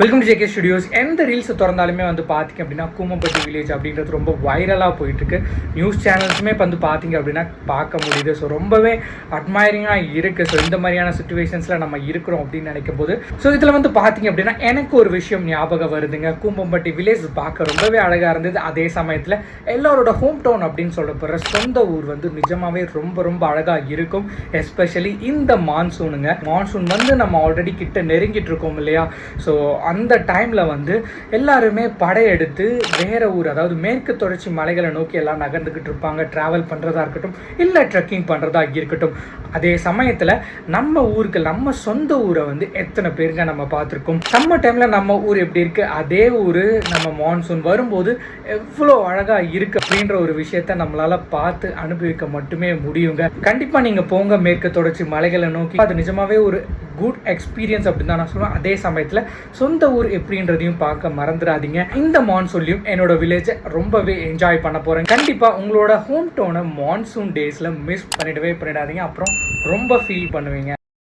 Welcome to JK studios எந்த reels திறந்தாலுமே வந்து பார்த்திங்க அப்படின்னா கூமப்பட்டி வில்லேஜ் அப்படின்றது ரொம்ப வைரலாக போயிட்டுருக்கு. நியூஸ் சேனல்ஸுமே வந்து பார்த்திங்க அப்படின்னா பார்க்க முடியுது. ஸோ ரொம்பவே அட்மைரிங்காக இருக்குது ஸோ இந்த மாதிரியான சுச்சுவேஷன்ஸில் நம்ம இருக்கிறோம் அப்படின்னு நினைக்கும் போது ஸோ இதில் வந்து பார்த்திங்க அப்படின்னா எனக்கு ஒரு விஷயம் ஞாபகம் வருதுங்க. கூம்பம்பட்டி வில்லேஜ் பார்க்க ரொம்பவே அழகாக இருந்தது. அதே சமயத்தில் எல்லாரோட ஹோம் டவுன் அப்படின்னு சொல்லப்படுற சொந்த ஊர் வந்து நிஜமாகவே ரொம்ப ரொம்ப அழகாக இருக்கும். எஸ்பெஷலி இந்த மான்சூனுங்க மான்சூன் வந்து நம்ம ஆல்ரெடி கிட்ட நெருங்கிட்டு இருக்கோம் இல்லையா? ஸோ அந்த டைமில் வந்து எல்லாருமே படையெடுத்து வேற ஊர் அதாவது மேற்கு தொடர்ச்சி மலைகளை நோக்கி எல்லாம் நகர்ந்துக்கிட்டு இருப்பாங்க. ட்ராவல் பண்ணுறதா இருக்கட்டும் இல்லை ட்ரெக்கிங் பண்ணுறதா இருக்கட்டும். அதே சமயத்தில் நம்ம ஊருக்கு நம்ம சொந்த ஊரை வந்து எத்தனை பேருங்க நம்ம பார்த்துருக்கோம்? நம்ம டைமில் நம்ம ஊர் எப்படி இருக்கு? அதே ஊர் நம்ம மான்சூன் வரும்போது எவ்வளோ அழகாக இருக்கு அப்படின்ற ஒரு விஷயத்த நம்மளால பார்த்து அனுபவிக்க மட்டுமே முடியுங்க. கண்டிப்பாக நீங்கள் போங்க மேற்கு தொடர்ச்சி மலைகளை நோக்கி. அது நிஜமாவே ஒரு குட் எக்ஸ்பீரியன்ஸ் அப்படின்னு தான் நான் சொல்லுவேன் அதே சமயத்தில் சொந்த ஊர் எப்படின்றதையும் பார்க்க மறந்துடாதீங்க இந்த மான்சூன்லையும் என்னோட வில்லேஜை ரொம்பவே என்ஜாய் பண்ண போகிறேன் கண்டிப்பாக உங்களோட ஹோம் டவுனை மான்சூன் டேஸில் மிஸ் பண்ணிடவே பண்ணிடாதீங்க. அப்புறம் ரொம்ப ஃபீல் பண்ணுவீங்க.